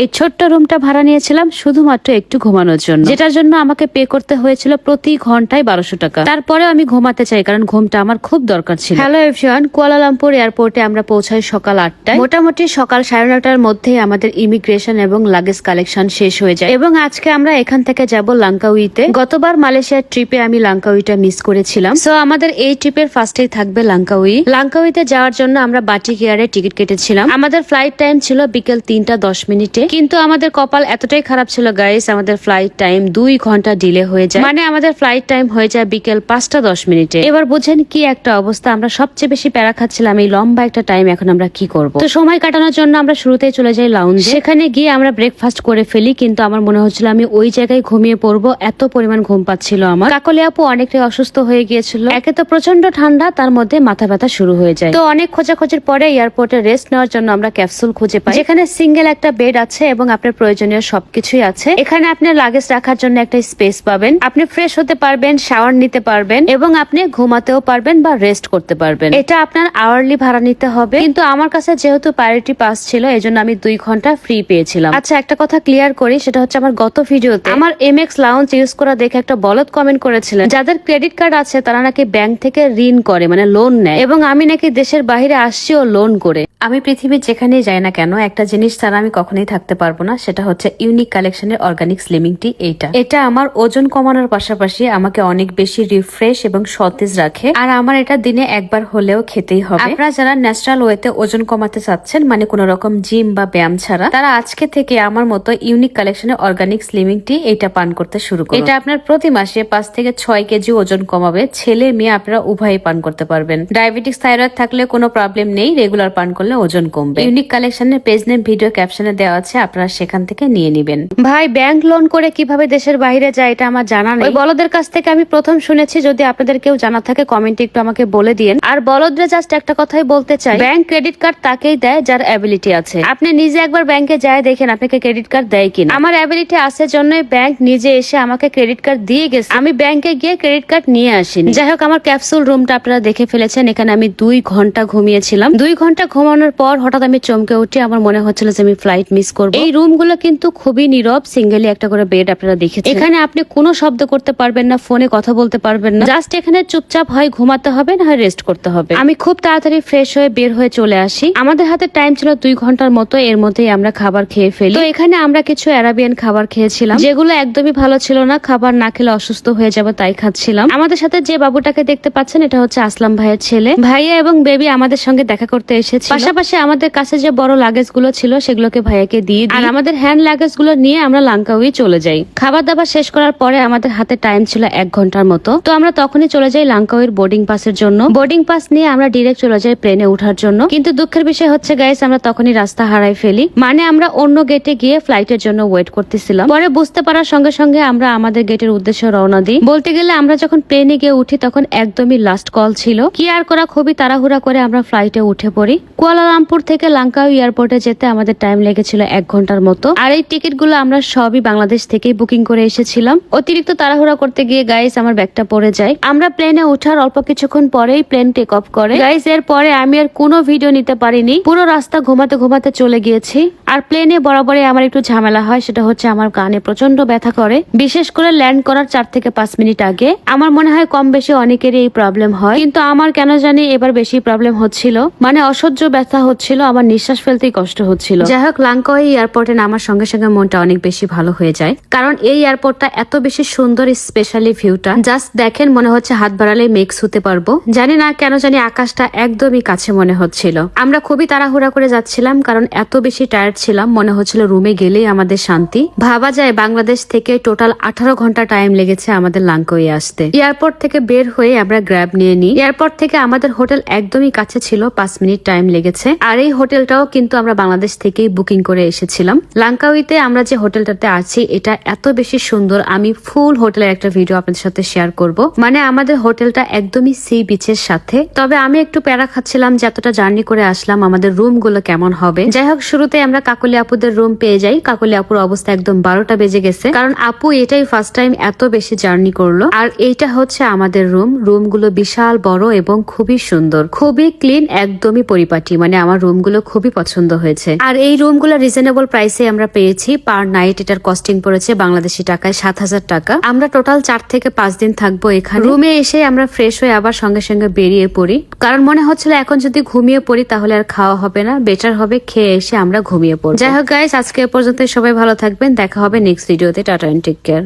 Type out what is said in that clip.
এই ছোট্ট রুমটা ভাড়া নিয়েছিলাম শুধুমাত্র একটু ঘুমানোর জন্য। যেটার জন্য আমাকে পে করতে হয়েছিল প্রতি ঘন্টায় বারোশো টাকা। তারপরে আমি ঘুমাতে চাই, কারণ ঘুমটা আমার খুব দরকার ছিল। হ্যালো এভরিওয়ান, কুয়ালালামপুর এয়ারপোর্টে আমরা পৌঁছাই সকাল আটটায়। মোটামুটি সকাল সাড়ে নটার মধ্যেই আমাদের ইমিগ্রেশন এবং লাগেজ কালেকশন শেষ হয়ে যায়। এবং আজকে আমরা এখান থেকে যাব লাঙ্কাউইতে। গতবার মালয়েশিয়ার ট্রিপে আমি লাঙ্কাউইটা মিস করেছিলাম। সো আমাদের এই ট্রিপের ফার্স্টেই থাকবে লাঙ্কাউই। লাঙ্কাউইতে যাওয়ার জন্য আমরা বাটিক এয়ারে টিকিট কেটেছিলাম। আমাদের ফ্লাইট টাইম ছিল বিকেল তিনটা দশ মিনিটে। কিন্তু আমাদের কপাল এতটাই খারাপ ছিল গাইস আমাদের ফ্লাইট টাইম দুই ঘণ্টা ডিলে হয়ে যায়। মানে আমাদের ফ্লাইট টাইম হয়ে যায় বিকেল পাঁচটা দশ মিনিটে। এবার বুঝেন কি একটা অবস্থা, আমরা সবচেয়ে বেশি প্যারা খাচ্ছিলাম এই লম্বা একটা টাইম এখন আমরা কি করব? তো সময় কাটানোর জন্য আমরা শুরুতেই চলে যাই লাউঞ্জ সেখানে গিয়ে আমরা ব্রেকফাস্ট করে ফেলি, কিন্তু আমার মনে হচ্ছিল আমি ওই জায়গায় ঘুমিয়ে পড়ব, এত পরিমাণ ঘুম পাচ্ছিল আমার। কাকলি আপু অনেকটাই অসুস্থ হয়ে গিয়েছিল। একে তো প্রচণ্ড ঠান্ডা, তার মধ্যে মাথা ব্যথা শুরু হয়ে যায়। তো অনেক খোঁজাখোঁজির পরে এয়ারপোর্টে রেস্ট নেওয়ার জন্য আমরা ক্যাপসুল খুঁজে পাই। যেখানে সিঙ্গেল একটা বেড আছে এবং আপনার প্রয়োজনীয় সবকিছুই আছে। এখানে আপনি লাগেজ রাখার জন্য একটা স্পেস পাবেন। আপনি ফ্রেশ হতে পারবেন শাওয়ার নিতে পারবেন এবং আপনি ঘুমাতেও পারবেন বা রেস্ট করতে পারবেন। এটা আপনার আওয়ারলি ভাড়া নিতে হবে। কিন্তু আমার কাছে যেহেতু প্রায়োরিটি পাস ছিল, এজন্য আমি দুই ঘণ্টা ফ্রি পেয়েছিলাম। আচ্ছা একটা কথা ক্লিয়ার করি, সেটা হচ্ছে আমার গত ভিডিওতে আমার এম এক্স লাউঞ্জ ইউজ করা দেখে একটা বলদ কমেন্ট করেছিলেন, যাদের ক্রেডিট কার্ড আছে, তারা নাকি ব্যাংক থেকে ঋণ করে মানে লোন নেয় এবং আমি নাকি দেশের বাইরে আসছি ও লোন করে। আমি পৃথিবীর যেখানেই যাই না কেন, একটা জিনিস ছাড়া আমি কখনোই থাকতে পারব না, সেটা হচ্ছে ইউনিক কালেকশনের অর্গানিক স্লিমিং টি এইটা। এটা আমার ওজন কমানোর পাশাপাশি আমাকে অনেক বেশি রিফ্রেশ এবং সতেজ রাখে। আর আমার এটা দিনে একবার হলেও খেতেই হবে। আপনারা যারা ন্যাচারাল ওয়েতে ওজন কমাতে চাচ্ছেন মানে কোনো রকম জিম বা ব্যায়াম ছাড়া, তারা আজকে থেকে আমার মতো ইউনিক কালেকশনের অর্গানিক স্লিমিং টি এটা পান করতে শুরু করুন। এটা আপনার প্রতি মাসে পাঁচ থেকে ছয় কেজি ওজন কমাবে। ছেলে, মেয়ে আপনারা উভয়ই পান করতে পারবেন। ডায়াবেটিস থাইরয়েড থাকলে কোনো প্রবলেম নেই রেগুলার পান করলে ওজন কমবে। ইউনিক কালেকশনের পেজ নেম ভিডিও ক্যাপশনে দেওয়া আছে। আপনারা সেখান থেকে নিয়ে নেবেন। ভাই ব্যাংক লোন করে কীভাবে দেশের বাইরে যায় এটা আমার জানা নেই। বলদের কাছ থেকে আমি প্রথম শুনেছি যদি আপনাদের কেউ জানা থাকে কমেন্টে একটু আমাকে বলে দিন আর বলদরা জাস্ট একটা কথাই বলতে চাই ব্যাংক ক্রেডিট কার্ড তাকেই দেয় যার অ্যাবিলিটি আছে। আপনি নিজে একবার ব্যাংকে যায় দেখেন আপনাকে ক্রেডিট কার্ড দেয় কিনা। আমার অ্যাবিলিটি আছে জন্যই ব্যাংক নিজে এসে আমাকে ক্রেডিট কার্ড দিয়ে গেছে। আমি ব্যাংকে গিয়ে ক্রেডিট কার্ড নিয়ে আসিনি। যাই হোক আমার ক্যাপসুল রুমটা আপনারা দেখে ফেলেছেন এখানে আমি দুই ঘণ্টা ঘুমিয়েছিলাম। দুই ঘণ্টা ঘুমানোর পর হঠাৎ আমি চমকে উঠি আমার মনে হচ্ছিল যে আমি ফ্লাইট মিস করব। এই রুমগুলো কিন্তু খুবই নীরব সিঙ্গেলি একটা করে বেড আপনারা দেখেছেন। এখানে আপনি কোনো শব্দ করতে পারবেন না ফোনে কথা বলতে পারবেন না। জাস্ট এখানে চুপচাপ হয় ঘুমাতে হবে না হয় রেস্ট করতে হবে। আমি খুব তাড়াতাড়ি ফ্রেশ হয়ে বের হয়ে চলে আসি। আমাদের হাতে টাইম ছিল দুই ঘণ্টার মতো এর মধ্যেই আমরা খাবার খেয়ে ফেলি। তো এখানে আমরা কিছু অ্যারাবিয়ান খাবার খেয়েছিলাম। যেগুলো একদমই ভালো ছিল না খাবার না খেলে অসুস্থ হয়ে যাবে তাই খাচ্ছিলাম। আমাদের সাথে যে বাবুটাকে দেখতে পাচ্ছেন এটা হচ্ছে আসলাম ভাইয়ের ছেলে। ভাইয়া এবং বেবি আমাদের সঙ্গে দেখা করতে এসেছে পাশাপাশি আমাদের কাছে যে বড় লাগেজগুলো ছিল সেগুলোকে ভাইয়াকে দিয়ে আর আমাদের হ্যান্ড লাগেজগুলো নিয়ে আমরা লাঙ্কাউই চলে যাই। খাবার দাবার শেষ করার পরে আমাদের হাতে টাইম ছিল এক ঘণ্টার মতো। তো আমরা তখনই চলে যাই লাঙ্কাউয়ের বোর্ডিং পাসের জন্য। বোর্ডিং পাস নিয়ে আমরা ডিরেক্ট চলে যাই প্লেনে ওঠার জন্য। কিন্তু দুঃখের বিষয় হচ্ছে গাইস আমরা তখনই রাস্তা হারাই ফেলি। মানে আমরা অন্য গেটে গিয়ে ফ্লাইটের জন্য ওয়েট করতেছিলাম। পরে বুঝতে পারার সঙ্গে সঙ্গে আমরা আমাদের গেটের উদ্দেশ্যে রওনা দিই। বলতে গেলে আমরা যখন প্লেনে গিয়ে উঠি তখন একদমই লাস্ট কল ছিল। কি আর করা খুবই তাড়াহুড়া করে আমরা ফ্লাইটে উঠে পড়ি। কুয়ালালামপুর থেকে লাঙ্কাউ এয়ারপোর্টে যেতে আমাদের টাইম লেগেছিল এক ঘণ্টার মতো। আর এই টিকিটগুলো আমরা সবই বাংলাদেশ থেকেই বুকিং করে এসেছিলাম। অতিরিক্ত তাড়াহুড়া করতে গিয়ে গাইস আমার ব্যাগটা পড়ে যায়। আমরা প্লেনে ওঠার অল্প কিছুক্ষণ পরেই প্লেন টেক অফ করে। গাইস এর পরে আমি আর কোনো ভিডিও নিতে পারিনি। পুরো রাস্তা ঘুমাতে ঘুমাতে চলে গিয়েছি। আর প্লেনে বরাবরই আমার একটু ঝামেলা হয়, সেটা হচ্ছে আমার কানে প্রচণ্ড ব্যথা করে। বিশেষ করে ল্যান্ড করার চার থেকে পাঁচ মিনিট আগে। আমার মনে হয় কম বেশি অনেকেরই এই প্রবলেম হয়। কিন্তু আমার কেন জানি এবার বেশি প্রবলেম হচ্ছিল। মানে অসহ্য ব্যথা হচ্ছিল, আমার নিঃশ্বাস ফেলতেই কষ্ট হচ্ছিল। যাই হোক, লাঙ্কাওয়ে এয়ারপোর্টে নামার সঙ্গে সঙ্গে মনটা অনেক বেশি ভালো হয়ে যায়। কারণ এই এয়ারপোর্টটা এত বেশি সুন্দর স্পেশালি ভিউটা জাস্ট দেখেন, মনে হচ্ছে হাত বাড়ালে মেক্স হতে পারব। জানি না কেন জানি আকাশটা একদমই কাছে মনে হচ্ছিল। আমরা খুবই তাড়াহুড়া করে যাচ্ছিলাম, কারণ এত বেশি টায়ার্ড ছিলাম, মনে হচ্ছিল রুমে গেলেই আমাদের শান্তি। ভাবা যায় বাংলাদেশ থেকে টোটাল আঠারো ঘণ্টা টাইম লেগেছে আমাদের লাঙ্কোয়ে আসতে। এয়ারপোর্ট থেকে বের হয়ে আমরা গ্র্যাব নিয়ে নিই। এয়ারপোর্ট থেকে আমাদের হোটেল একদমই কাছে ছিল, পাঁচ মিনিট টাইম লেগেছে। আর এই হোটেলটাও কিন্তু আমরা বাংলাদেশ থেকেই বুকিং করে এসেছিলাম। লাঙ্কাউইতে আমরা যে হোটেলটাতে আছি, এটা এত বেশি সুন্দর। আমি ফুল হোটেলের একটা ভিডিও আপনাদের সাথে শেয়ার করব। মানে আমাদের হোটেলটা একদমই সি বিচের সাথে। তবে আমি একটু প্যারা খাচ্ছিলাম যে এতটা জার্নি করে আসলাম, আমাদের রুমগুলো কেমন হবে। যাই হোক, শুরুতে আমরা কাকলি আপুদের রুম পেয়ে যাই। কাকলি আপুর অবস্থা একদম বারোটা বেজে গেছে। কারণ আপু এটাই ফার্স্ট টাইম এত বেশি জার্নি করল। আর এইটা হচ্ছে আমাদের রুম। রুমগুলো বিশাল, বড় এবং খুবই সুন্দর। খুবই ক্লিন, একদমই পরিপাটি। মানে আমার রুমগুলো খুবই পছন্দ হয়েছে। আর এই রুমগুলো রিজনেবল রিজনেবল প্রাইসে আমরা পেয়েছি। পার নাইট এটার কস্টিং পড়েছে বাংলাদেশি টাকায় সাত হাজার টাকা। আমরা টোটাল চার থেকে পাঁচ দিন থাকব এখানে। রুমে এসে আমরা ফ্রেশ হয়ে আবার সঙ্গে সঙ্গে বেরিয়ে পড়ি। কারণ মনে হচ্ছিল এখন যদি ঘুমিয়ে পড়ি তাহলে আর খাওয়া হবে না। বেটার হবে খেয়ে এসে আমরা ঘুমিয়ে পড়ি যাই হোক গাইস আজকে এ পর্যন্ত সবাই ভালো থাকবেন। দেখা হবে নেক্সট ভিডিওতে টাটা টেক কেয়ার